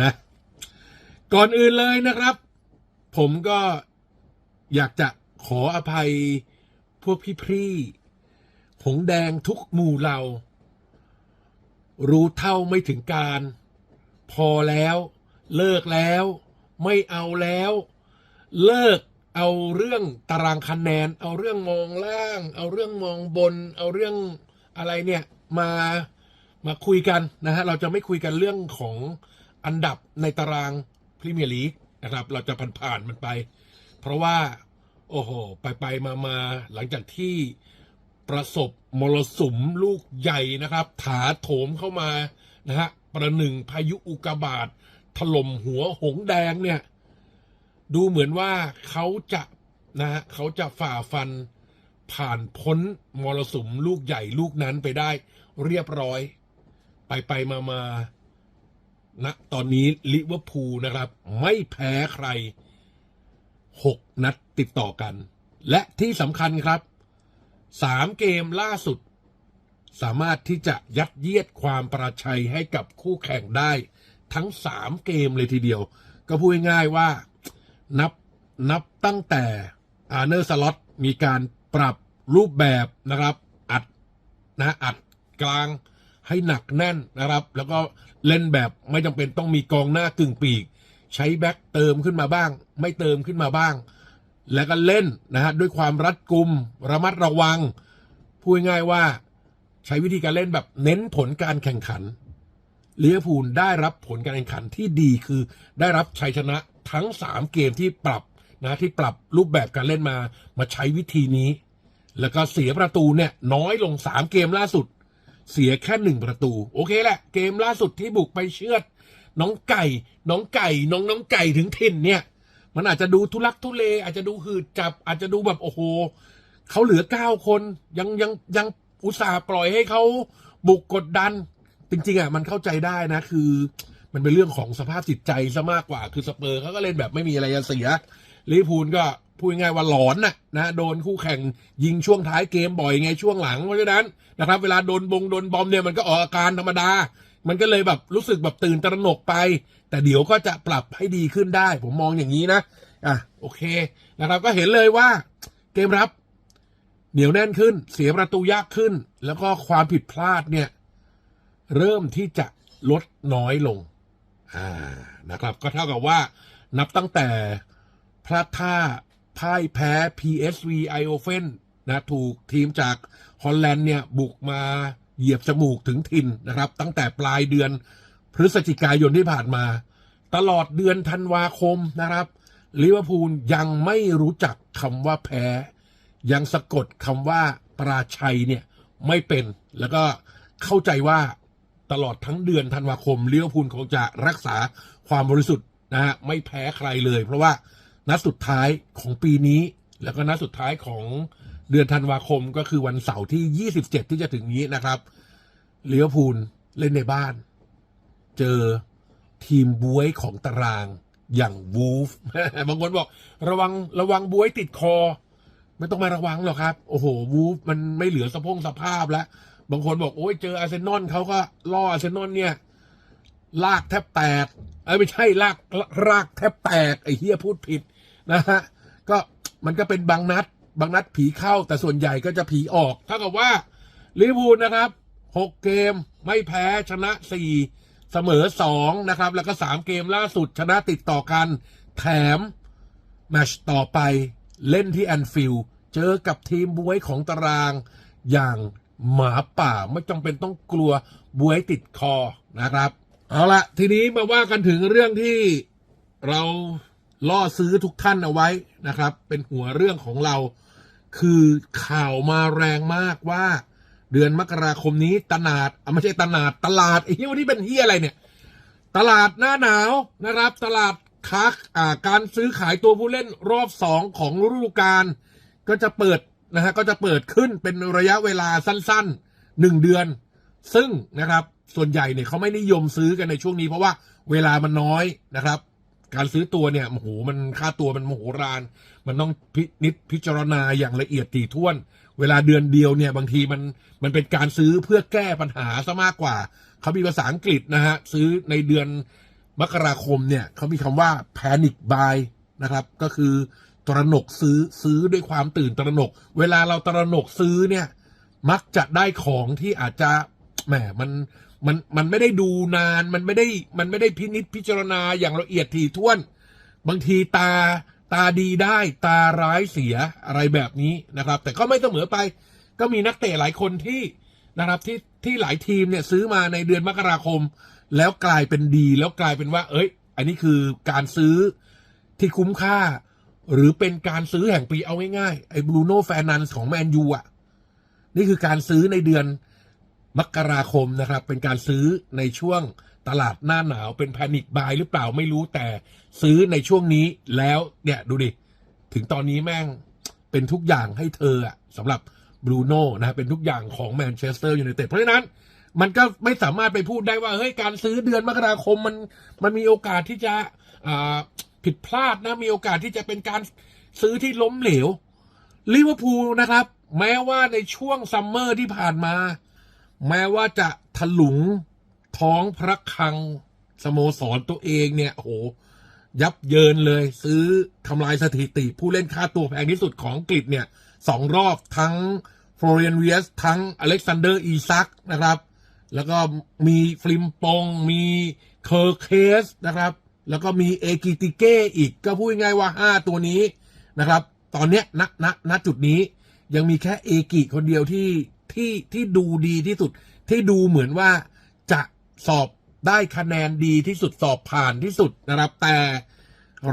นะ ก่อนอื่นเลยนะครับ ผมก็อยากจะขออภัยพวกพี่ๆหงแดงทุกหมู่เรา รู้เท่าไม่ถึงการ พอแล้ว เลิกแล้ว ไม่เอาแล้ว เลิก เอาเรื่องตารางคะแนน เอาเรื่องมองล่าง เอาเรื่องมองบน เอาเรื่องอะไรเนี่ยมามาคุยกันนะฮะเราจะไม่คุยกันเรื่องของอันดับในตารางพรีเมียร์ลีกนะครับ เราจะผ่านๆมันไป เพราะว่า โอ้โห ไปไปมามาหลังจากที่ประสบมรสุมลูกใหญ่นะครับ ถาโถมเข้ามานะฮะประหนึ่งพายุอุกาบาตถล่มหัวหงแดงเนี่ย ดูเหมือนว่าเขาจะนะฮะเขาจะฝ่าฟันผ่านพ้นมรสุมลูกใหญ่ลูกนั้นไปได้เรียบร้อย ไปไปมามาณตอนนี้ลิเวอร์พูลนะครับ ไม่แพ้ใครหกนัดติดต่อกัน และที่สำคัญครับสามเกมล่าสุด สามารถที่จะยัดเยียดความประชัยให้กับคู่แข่งได้ ทั้งสามเกมเลยทีเดียว ก็พูดง่ายๆว่า นับนับตั้งแต่อาร์เนอร์สล็อตมีการปรับรูปแบบนะครับอัดนะอัดกลางให้หนักแน่นนะครับ แล้วก็เล่นแบบไม่จำเป็นต้องมีกองหน้ากึ่งปีก ใช้แบ็คเติมขึ้นมาบ้าง ไม่เติมขึ้นมาบ้าง แล้วก็เล่นนะฮะด้วยความรัดกุม ระมัดระวัง พูดง่ายว่าใช้วิธีการเล่นแบบเน้นผลการแข่งขันเวอร์พูลได้รับผลการแข่งขันที่ดีคือได้รับชัยชนะ ทั้ง 3 เกมที่ปรับนะที่ปรับรูปแบบการเล่นมามาใช้วิธีนี้ แล้วก็เสียประตูเนี่ยน้อยลง 3 เกมล่าสุด เสียแค่หนึ่งประตู โอเคแหละ เกมล่าสุดที่บุกไปเชือด น้องไก่ น้องไก่ น้องน้องไก่ถึงถิ่นเนี่ย มันอาจจะดูทุลักทุเล อาจจะดูหืดจับ อาจจะดูแบบโอ้โหเขาเหลือเก้าคนยังยังยังอุตส่าห์ปล่อยให้เขาบุกกดดัน จริงๆอะมันเข้าใจได้นะคือ มันเป็นเรื่องของสภาพจิตใจซะมากกว่า คือสเปอร์เขาก็เล่นแบบไม่มีอะไรจะเสียลิพูลก็พูดง่ายว่าหลอนน่ะนะโดนคู่แข่งยิงช่วงท้ายเกมบ่อยไงช่วงหลังเพราะฉะนั้นนะครับ เวลาโดนบงโดนบอมเนี่ยมันก็ออกอาการธรรมดา มันก็เลยแบบรู้สึกแบบตื่นตระหนกไป แต่เดี๋ยวก็จะปรับให้ดีขึ้นได้ ผมมองอย่างนี้นะอะโอเคนะครับก็เห็นเลยว่าเกมรับ เหนียวแน่นขึ้น เสียประตูยากขึ้น แล้วก็ความผิดพลาดเนี่ย เริ่มที่จะลดน้อยลง อ่านะครับ ก็เท่ากับว่านับตั้งแต่พลาดท่าพ่ายแพ้ PSV i o f e n นะถูกทีมจากฮอลแลนด์เนี่ย บุกมาเหยียบจมูกถึงถิ่นนะครับ ตั้งแต่ปลายเดือนพฤศจิกายนที่ผ่านมา ตลอดเดือนธันวาคมนะครับลิเวอร์พูลยังไม่รู้จักคำว่าแพ้ ยังสะกดคำว่าปราชัยเนี่ย ไม่เป็นแล้วก็เข้าใจว่า ตลอดทั้งเดือนธันวาคมลิเวอร์พูลคงจะรักษาความบริสุทธิ์นะฮะไม่แพ้ใครเลย เพราะว่านัดสุดท้ายของปีนี้ แล้วก็นัดสุดท้ายของเดือนธันวาคมก็คือวันเสาร์ที่ 27 ที่จะถึงนี้นะครับลิเวอร์พูลเล่นในบ้าน เจอทีมบวยของตารางอย่างวูฟบางคนบอกระวังระวังบวยติดคอ ไม่ต้องมาระวังหรอกครับ โอ้โหวูฟมันไม่เหลือสะพงสภาพแล้ว บางคนบอกโอ้ยเจออาร์เซนอลเขาก็ล่ออาร์เซนอลเนี่ย ลากแทบแตกเอ้ไม่ใช่ลากรากแทบแตกไอ้เฮียพูดผิดนะฮะก็มันก็เป็นบางนัด บางนัดผีเข้าแต่ส่วนใหญ่ก็จะผีออกเท่ากับว่าลิเวอร์พูลนะครับหกเกมไม่แพ้ชนะสี่เสมอสองนะครับ แล้วก็สามเกมล่าสุดชนะติดต่อกัน แถมแมชต่อไปเล่นที่แอนฟิลด์เจอกับทีมบวยของตารางอย่าง หมาป่าไม่จำเป็นต้องกลัวบวยติดคอนะครับ เอาละทีนี้มาว่ากันถึงเรื่องที่เราล่อซื้อทุกท่านเอาไว้นะครับ เป็นหัวเรื่องของเรา คือข่าวมาแรงมากว่า เดือนมกราคมนี้ตลาดอะไม่ใช่ตลาดตลาดไอ้เหี้ยวันนี้เป็นเหี้ยอะไรเนี่ย ตลาดหน้าหนาวนะครับ ตลาดค้าการซื้อขายตัวผู้เล่นรอบสองของฤดูกาลก็จะเปิด นะฮะก็จะเปิดขึ้นเป็นระยะเวลาสั้นๆหนึ่งเดือน ซึ่งนะครับส่วนใหญ่เนี่ยเขาไม่นิยมซื้อกันในช่วงนี้ เพราะว่าเวลามันน้อยนะครับ การซื้อตัวเนี่ยโอ้โหมันค่าตัวมันโมโหราน มันต้องพินิจพิจารณาอย่างละเอียดถี่ถ้วน เวลาเดือนเดียวเนี่ยบางทีมันมันเป็นการซื้อเพื่อแก้ปัญหาซะมากกว่าเขามีภาษาอังกฤษนะฮะซื้อในเดือนมกราคมเนี่ยเขามีคำว่า panic buy นะครับ ก็คือ ตระหนกซื้อซื้อด้วยความตื่นตระหนก เวลาเราตระหนกซื้อเนี่ย มักจะได้ของที่อาจจะแหมมันมันมันไม่ได้ดูนานมันไม่ได้มันไม่ได้พินิจพิจารณาอย่างละเอียดถี่ถ้วน บางทีตาตาดีได้ตาร้ายเสียอะไรแบบนี้นะครับ แต่ก็ไม่เสมอไป ก็มีนักเตะหลายคนที่นะครับที่ที่หลายทีมเนี่ยซื้อมาในเดือนมกราคม แล้วกลายเป็นดี แล้วกลายเป็นว่า เอ้ย อันนี้คือการซื้อที่คุ้มค่า หรือเป็นการซื้อแห่งปีเอาง่ายๆไอ้บรูโน่แฟนนันส์ของแมนยูอะ นี่คือการซื้อในเดือนมกราคมนะครับ เป็นการซื้อในช่วงตลาดหน้าหนาวเป็นแพนิคบายหรือเปล่าไม่รู้แต่ซื้อในช่วงนี้แล้วเนี่ยดูดิ ถึงตอนนี้แม่งเป็นทุกอย่างให้เธออะสำหรับบรูโน่นะเป็นทุกอย่างของแมนเชสเตอร์ยูไนเต็ดเพราะฉะนั้น มันก็ไม่สามารถไปพูดได้ว่าเฮ้ยการซื้อเดือนมกราคมมันมันมีโอกาสที่จะอ่า ผิดพลาดนะมีโอกาสที่จะเป็นการซื้อที่ล้มเหลวลิเวอร์พูลนะครับ แม้ว่าในช่วงซัมเมอร์ที่ผ่านมา แม้ว่าจะถลุงท้องพระคลังสโมสรตัวเองเนี่ยโหยับเยินเลย ซื้อทำลายสถิติ ผู้เล่นค่าตัวแพงที่สุดของอังกฤษเนี่ยสองรอบทั้งฟลอเรียนเวียสทั้งอเล็กซานเดอร์อีซักนะครับ แล้วก็มีฟลิมปอง มีเคอร์เคสนะครับ แล้วก็มีเอกิติเก้อีกก็พูดง่ายว่าห้าตัวนี้นะครับ ตอนเนี้ยณณณจุดนี้ยังมีแค่เอกิคนเดียวที่ที่ที่ดูดีที่สุด ที่ดูเหมือนว่าจะสอบได้คะแนนดีที่สุดสอบผ่านที่สุดนะครับ แต่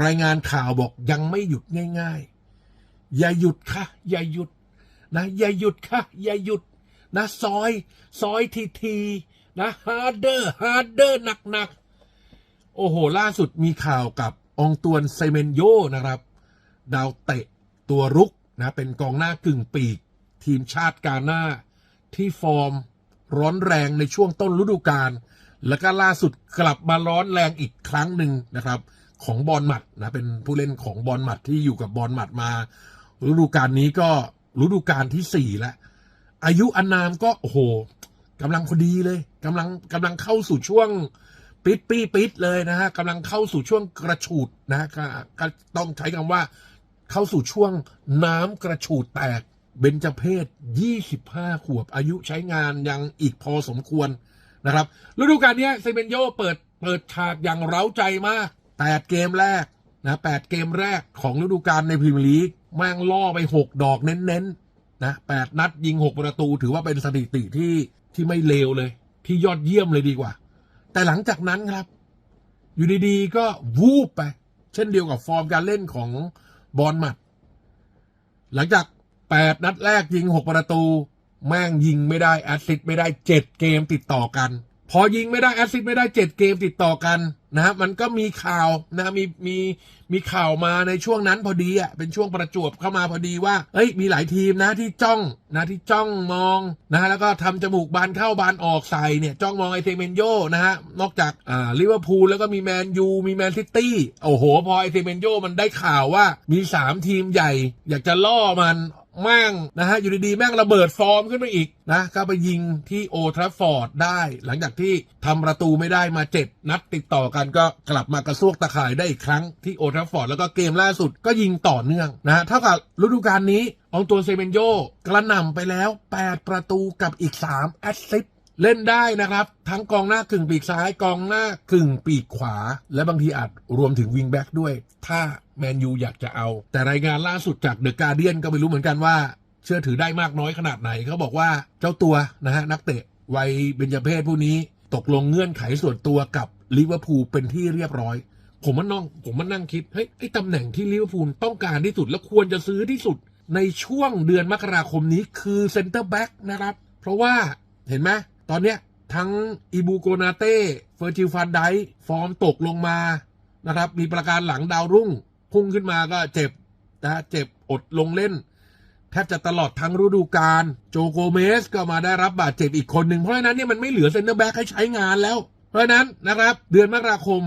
รายงานข่าวบอกยังไม่หยุดง่าย ๆ อย่าหยุดค่ะ อย่าหยุดนะอย่าหยุดค่ะ อย่าหยุดนะซอย ซอยทีทีนะฮาร์เดอร์ฮาร์เดอร์หนักๆ โอ้โห ล่าสุดมีข่าวกับองตวนเซเมนโยนะครับ ดาวเตะตัวรุกนะ เป็นกองหน้ากึ่งปีก ทีมชาติกาหน้า ที่ฟอร์มร้อนแรงในช่วงต้นฤดูกาลแล้วก็ล่าสุดกลับมาร้อนแรงอีกครั้งหนึ่งนะครับ ของบอลหมัดนะเป็นผู้เล่นของบอลหมัดที่อยู่กับบอลหมัดมา ฤดูกาลนี้ก็ฤดูกาลที่สี่แล้วอายุอานามก็โอ้โหกำลังพอดีเลยกำลังกำลังเข้าสู่ช่วง ปิดปีปิดเลยนะฮะกำลังเข้าสู่ช่วงกระฉูดนะฮะก็ต้องใช้คำว่าเข้าสู่ช่วงน้ำกระฉูดแตกเบญจเพศ 25 ขวบ อายุใช้งานยังอีกพอสมควรนะครับฤดูกาลนี้เซเมนโยเปิดเปิดฉากอย่างเร้าใจมาก 8 เกมแรกนะ8เกมแรกของฤดูกาลในพรีเมียร์ลีกแม่งล่อไป 6 ดอกเน้นๆนะ8นัดยิง 6 ประตู ถือว่าเป็นสถิติที่ที่ไม่เลวเลย ที่ยอดเยี่ยมเลยดีกว่า แต่หลังจากนั้นครับ อยู่ดีๆ ก็วูบไป เช่นเดียวกับฟอร์มการเล่นของบอลหมัด หลังจาก 8 นัดแรกยิง 6 ประตู แม่งยิงไม่ได้แอสซิสต์ไม่ได้ 7 เกมติดต่อกัน พอยิงไม่ได้แอสซิสต์ไม่ได้ 7 เกมติดต่อกัน นะมันก็มีข่าวนะมีมีมีข่าวมาในช่วงนั้นพอดีอะเป็นช่วงประจวบเข้ามาพอดีว่าเอ้ยมีหลายทีมนะที่จ้องนะที่จ้องมองนะฮะแล้วก็ทำจมูกบานเข้าบานออกใส่เนี่ยจ้องมองไอเซเมนโยนะฮะนอกจากอ่าลิเวอร์พูลแล้วก็มีแมนยูมีแมนซิตี้โอ้โหพอไอเซเมนโยมันได้ข่าวว่ามี 3 ทีมใหญ่ อยากจะล่อมัน แม่งนะฮะอยู่ดีๆ แม่งระเบิดฟอร์มขึ้นมาอีกนะก็ไปยิงที่โอทราฟอร์ดได้ หลังจากที่ทำประตูไม่ได้มาเจ็ดนัดติดต่อกันก็กลับมากระซวกตะข่ายได้อีกครั้งที่โอทราฟอร์ดแล้วก็เกมล่าสุดก็ยิงต่อเนื่องนะฮะเท่ากับฤดูกาลนี้องตัวเซเมนโยกระหน่ำไปแล้ว 8 ประตูกับอีก 3 แอสซิส เล่นได้นะครับ ทั้งกองหน้ากึ่งปีกซ้ายกองหน้ากึ่งปีกขวา และบางทีอาจรวมถึงวิงแบ็กด้วย ถ้าแมนยูอยากจะเอา แต่รายงานล่าสุดจากเดอะการเดียนก็ไม่รู้เหมือนกันว่า เชื่อถือได้มากน้อยขนาดไหนเขาบอกว่าเจ้าตัวนะฮะนักเตะวัยเบญจเพศผู้นี้ตกลงเงื่อนไขส่วนตัวกับลิเวอร์พูลเป็นที่เรียบร้อย ผมมันนั่งผมมันนั่งคิดเฮ้ยไอ้ตำแหน่งที่ลิเวอร์พูลต้องการที่สุดและควรจะซื้อที่สุด ในช่วงเดือนมกราคมนี้คือเซนเตอร์แบ็กนะครับ เพราะว่าเห็นไหม ตอนเนี้ยทั้งอีบูโกนาเต้เฟอร์จิลฟันไดฟอร์มตกลงมานะครับ มีประการหลังดาวรุ่ง พุ่งขึ้นมาก็เจ็บนะเจ็บอดลงเล่น แทบจะตลอดทั้งฤดูกาลโจโกเมสก็มาได้รับบาดเจ็บอีกคนหนึ่งเพราะฉะนั้นเนี่ยมันไม่เหลือเซนเตอร์แบ็กให้ใช้งานแล้ว เพราะฉะนั้นนะครับเดือนมกราคม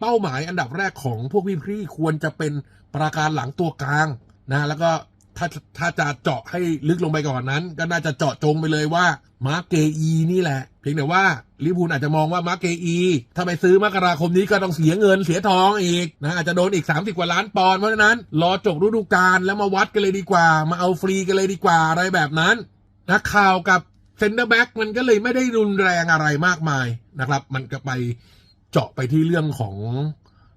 เป้าหมายอันดับแรกของพวกพี่ๆควรจะเป็นประการหลังตัวกลางนะแล้วก็ ถ้าถ้าจะเจาะให้ลึกลงไปก่อนนั้น ก็น่าจะเจาะจงไปเลยว่ามาร์เกอีนี่แหละ เพียงแต่ว่าลิเวอร์พูลอาจจะมองว่ามาร์เกอีถ้าไปซื้อมกราคมนี้ก็ต้องเสียเงินเสียทองอีกนะอาจจะโดนอีก 30 กว่าล้านปอนด์เพราะฉะนั้น รอจบฤดูกาลแล้วมาวัดกันเลยดีกว่า มาเอาฟรีกันเลยดีกว่าอะไรแบบนั้นนะข่าวกับเซนเตอร์แบ็กมันก็เลยไม่ได้รุนแรงอะไรมากมายนะครับ มันก็ไปเจาะไปที่เรื่องของ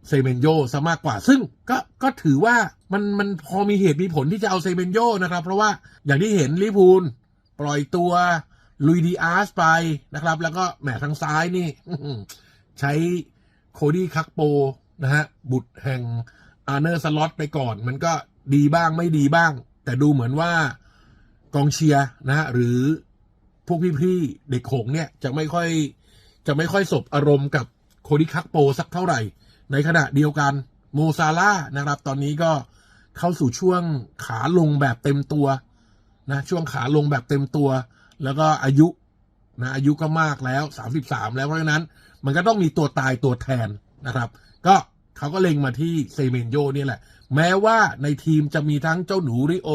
เซเมนโยซะมากกว่า ซึ่งก็ก็ถือว่ามันมันพอมีเหตุมีผลที่จะเอาเซเมนโยนะครับ เพราะว่าอย่างที่เห็นลิพูลปล่อยตัวลุยดีอาร์สไปนะครับ แล้วก็แหมทางซ้ายนี่ ใช้โคดี้คักโปนะฮะบุตรแห่งอาร์เนอร์สล็อตไปก่อน มันก็ดีบ้างไม่ดีบ้าง แต่ดูเหมือนว่ากองเชียร์นะฮะหรือพวกพี่ๆเด็กโขงเนี่ยจะไม่ค่อยจะไม่ค่อยสบอารมณ์กับโคดี้คักโปสักเท่าไหร่ ในขณะเดียวกันโมซาร่านะครับ ตอนนี้ก็เข้าสู่ช่วงขาลงแบบเต็มตัวนะช่วงขาลงแบบเต็มตัว แล้วก็อายุนะอายุก็มากแล้ว33แล้วเพราะฉะนั้น มันก็ต้องมีตัวตายตัวแทนนะครับ ก็เขาก็เล็งมาที่เซเมนโยนี่แหละ แม้ว่าในทีมจะมีทั้งเจ้าหนูริโอ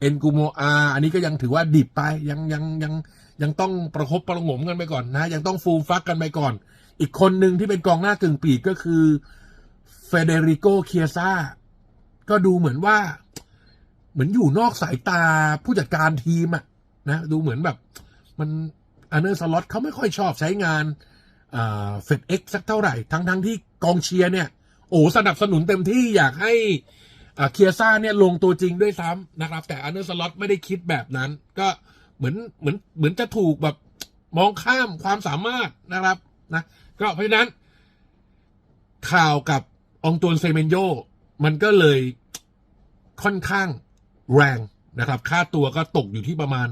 เอ็นกูโมอา อันนี้ก็ยังถือว่าดิบไปยังยังยังยังต้องประคบประงมกันไปก่อนนะ ยังต้องฟูมฟักกันไปก่อน อีกคนหนึ่งที่เป็นกองหน้ากึ่งปีกก็คือเฟเดริโกเคียซาก็ดูเหมือนว่า เหมือนอยู่นอกสายตาผู้จัดการทีมอะนะ ดูเหมือนแบบ มันอันเนอร์สล็อตเขาไม่ค่อยชอบใช้งานเฟดเอ็กสักเท่าไหร่ ทั้งทั้งที่กองเชียร์เนี่ย โอ้สนับสนุนเต็มที่อยากให้เคียซ่าเนี่ยลงตัวจริงด้วยซ้ำนะครับ แต่อันเนอร์สล็อตไม่ได้คิดแบบนั้น ก็เหมือนเหมือนเหมือนจะถูกแบบมองข้ามความสามารถนะครับ นะก็เพราะฉะนั้น ข่าวกับองตวนเซเมนโยมันก็เลยค่อนข้างแรงนะครับ ค่าตัวก็ตกอยู่ที่ประมาณ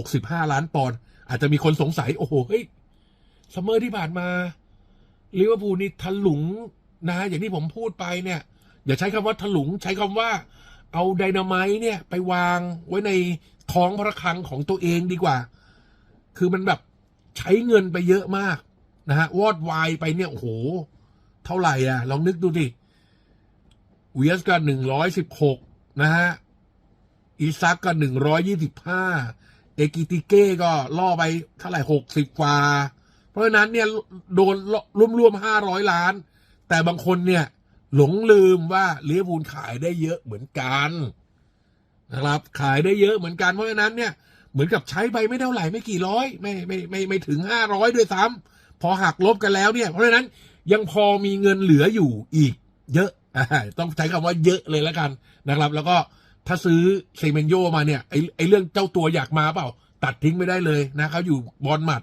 65 ล้านปอนด์อาจจะมีคนสงสัย โอ้โหเฮ้ยซัมเมอร์ที่ผ่านมาลิเวอร์พูลนี่ถลุงนะ อย่างที่ผมพูดไปเนี่ย อย่าใช้คำว่าถลุงใช้คำว่าเอาไดนาไมต์เนี่ยไปวางไว้ในท้องพระคลังของตัวเองดีกว่า คือมันแบบใช้เงินไปเยอะมาก นะฮะวอดวายไปเนี่ยโอ้โห เท่าไหร่อะ ลองนึกดูดิเวียสก็หนึ่งร้อยสิบหกนะฮะอีซักก็หนึ่งร้อยยี่สิบห้าเอกิติเก้ก็ล่อไปเท่าไหร่หกสิบกว่า เพราะฉะนั้นเนี่ยโดนรวมๆห้าร้อยล้าน แต่บางคนเนี่ย หลงลืมว่าเลี้ยบูลขายได้เยอะเหมือนกันนะครับ ขายได้เยอะเหมือนกันเพราะฉะนั้นเนี่ยเหมือนกับใช้ไปไม่เท่าไหร่ไม่กี่ร้อย ไม่ไม่ไม่ไม่ถึงห้าร้อยด้วยซ้ำพ อหักลบกันแล้วเนี่ย เพราะฉะนั้นยังพอมีเงินเหลืออยู่อีก เยอะต้องใช้คำว่าเยอะเลยแล้วกันนะครับ แล้วก็ถ้าซื้อเซเมนโยมาเนี่ยไอไอเรื่องเจ้าตัวอยากมาเปล่า ตัดทิ้งไม่ได้เลยนะเขาอยู่บอลหมัด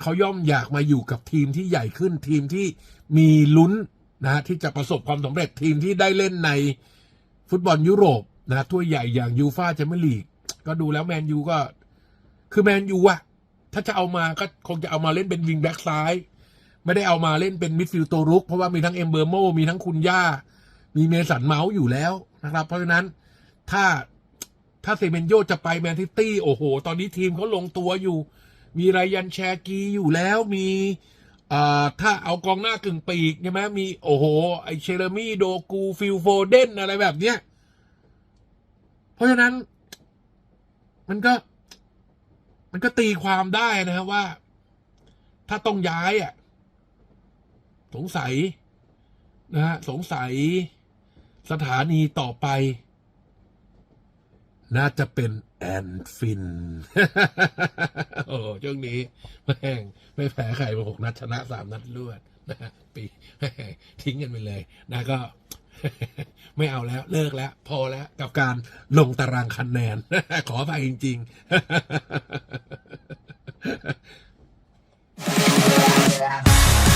เขาย่อมอยากมาอยู่กับทีมที่ใหญ่ขึ้นทีมที่มีลุ้นนะที่จะประสบความสำเร็จทีมที่ได้เล่นในฟุตบอลยุโรปนะถ้วยใหญ่อย่างยูฟาแชมเปี้ยนลีกก็ดูแล้วแมนยูก็ คือแมนยูอะ ถ้าจะเอามาก็คงจะเอามาเล่นเป็นวิงแบ็กซ้าย ไม่ได้เอามาเล่นเป็นมิดฟิลด์ตัวรุก เพราะว่ามีทั้งเอมเบอร์โมมีทั้งคุณย่า มีเมสันเมาส์อยู่แล้วนะครับ เพราะฉะนั้นถ้าถ้าเซเมนโยจะไปแมนซิตี้โอ้โห ตอนนี้ทีมเขาลงตัวอยู่ มีไรยันแชกีอยู่แล้วมีอ่าถ้าเอากองหน้ากึ่งปีกใช่ไหมมีโอ้โห ไอเชเรมี่โดกูฟิลโฟเดนอะไรแบบเนี้ย เพราะฉะนั้น มันก็ มันก็ตีความได้นะครับว่า ถ้าต้องย้ายอะ สงสัยนะฮะสงสัยสถานีต่อไป น่าจะเป็นแอนฟิน โอ้ช่วงนี้แม่งไม่แพ้ใครมาหกนัดชนะสามนัดรวดนะฮะปีแม่งทิ้งกันไปเลยนะก็ ไม่เอาแล้วเลิกแล้ว พอแล้วกับการลงตารางคะแนน ขอไปจริง ๆ